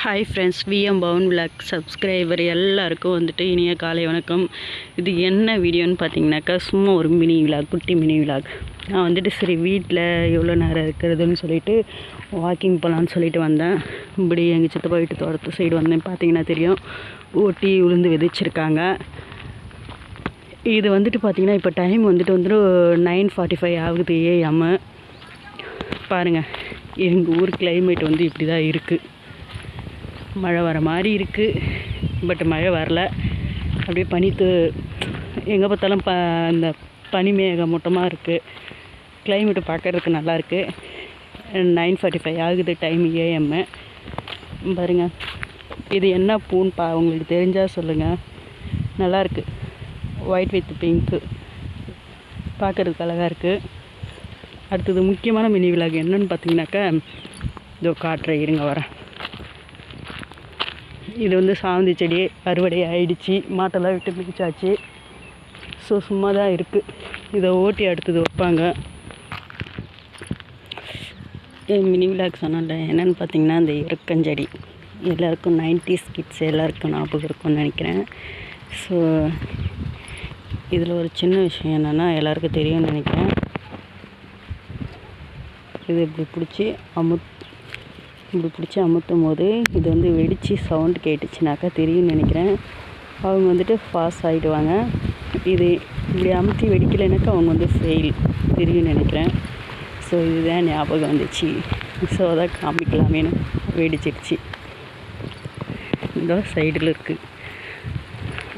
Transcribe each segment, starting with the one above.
Hi friends VM பவுன் vlog subscriber எல்லாருக்கும் வந்துட்டு இனிய காலை வணக்கம். இது என்ன வீடியோன்னு பார்த்தீங்கன்னாக்கா சும்மா ஒரு மினி விளாக் குட்டி மினி விளாக் நான் வந்துட்டு சரி வீட்டில் எவ்வளோ நேரம் இருக்கிறதுன்னு சொல்லிட்டு வாக்கிங் போகலான்னு சொல்லிட்டு வந்தேன். இப்படி எங்கள் சித்தப்பா வீட்டு தோட்டத்து சைடு வந்தேன் பார்த்தீங்கன்னா தெரியும். ஊட்டி உளுந்து விதைச்சிருக்காங்க. இது வந்துட்டு பார்த்தீங்கன்னா இப்போ டைம் வந்துட்டு வந்துட்டு நைன் ஃபார்ட்டி ஃபைவ் ஆகுது ஏஎம் பாருங்கள் எங்கள் ஊர் கிளைமேட் வந்து இப்படி தான் இருக்குது மழை வர மாதிரி இருக்குது பட் மழை வரல. அப்படியே பனி எங்கே பார்த்தாலும் ப இந்த பனி மேகமூட்டமாக இருக்குது கிளைமேட்டு பார்க்கறதுக்கு நல்லாயிருக்கு நைன் ஃபார்ட்டி ஃபைவ் ஆகுது டைம் ஏஎம்மு பாருங்க. இது என்ன பூன்னு பா உங்களுக்கு தெரிஞ்சால் சொல்லுங்கள் நல்லாயிருக்கு ஒயிட் வித் பிங்க்கு பார்க்கறதுக்கு அழகாக இருக்குது அடுத்தது முக்கியமான மினி விலாக் என்னன்னு பார்த்தீங்கன்னாக்கா இதோ காட்டுறேன் இருங்க வரேன். இது வந்து சாந்தி செடி அறுவடை ஆயிடுச்சு மாட்டெல்லாம் விட்டு பிடிச்சாச்சு ஸோ சும்மா தான் இருக்குது இதை ஓட்டி அடுத்தது வைப்பாங்க. என் மினி விலாக் சொன்னல என்னென்னு பார்த்தீங்கன்னா இந்த இறக்கஞ்செடி எல்லாருக்கும் நைன்டிஸ் கிட்ஸ் எல்லாருக்கும் ஞாபகம் இருக்கும்னு நினைக்கிறேன். ஸோ இதில் ஒரு சின்ன விஷயம் என்னென்னா எல்லாருக்கும் தெரியும்னு நினைக்கிறேன். இது இப்படி பிடிச்சி அமுத் இப்படி பிடிச்சி அமுத்தும் போது இது வந்து வெடித்து சவுண்டு கேட்டுச்சுனாக்கா தெரியும்னு நினைக்கிறேன். அவங்க வந்துட்டு பாஸ் ஆகிடுவாங்க இது இப்படி அமுத்தி வெடிக்கலைனாக்கா அவங்க வந்து ஃபெயில் தெரியும்னு நினைக்கிறேன். ஸோ இதுதான் ஞாபகம் வந்துச்சு. ஸோ அதான் காமிக்கலாமேனு வெடிச்சிருச்சு. இதோ சைடில் இருக்குது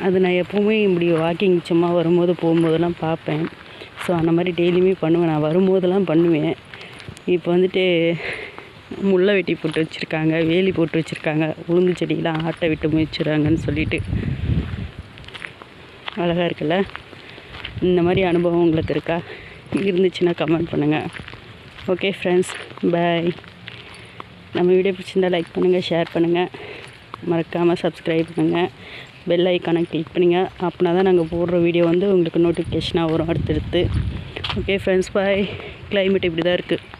அது நான் எப்போவுமே இப்படி வாக்கிங் சும்மா வரும்போது போகும்போதெல்லாம் பார்ப்பேன். ஸோ அந்த மாதிரி டெய்லியுமே பண்ணுவேன். நான் வரும்போதெல்லாம் பண்ணுவேன். இப்போ வந்துட்டு முள்ளை வெட்டி போட்டு வச்சுருக்காங்க வேலி போட்டு வச்சுருக்காங்க. உளுந்து செடியெலாம் ஆட்டை விட்டு முயற்சிடுறாங்கன்னு சொல்லிட்டு. அழகாக இருக்குல்ல? இந்த மாதிரி அனுபவம் உங்களுக்கு இருக்கா? இருந்துச்சுன்னா கமெண்ட் பண்ணுங்கள் ஓகே ஃப்ரெண்ட்ஸ் பாய் நம்ம வீடியோ பிடிச்சிருந்தா லைக் பண்ணுங்கள் ஷேர் பண்ணுங்கள் மறக்காமல் சப்ஸ்கிரைப் பண்ணுங்கள் பெல் ஐக்கானை கிளிக் பண்ணுங்கள் அப்படின்னா தான் நாங்கள் போடுற வீடியோ வந்து உங்களுக்கு நோட்டிஃபிகேஷனாக வரும் அடுத்தடுத்து. ஓகே ஃப்ரெண்ட்ஸ் பாய் கிளைமேட் இப்படி தான் இருக்குது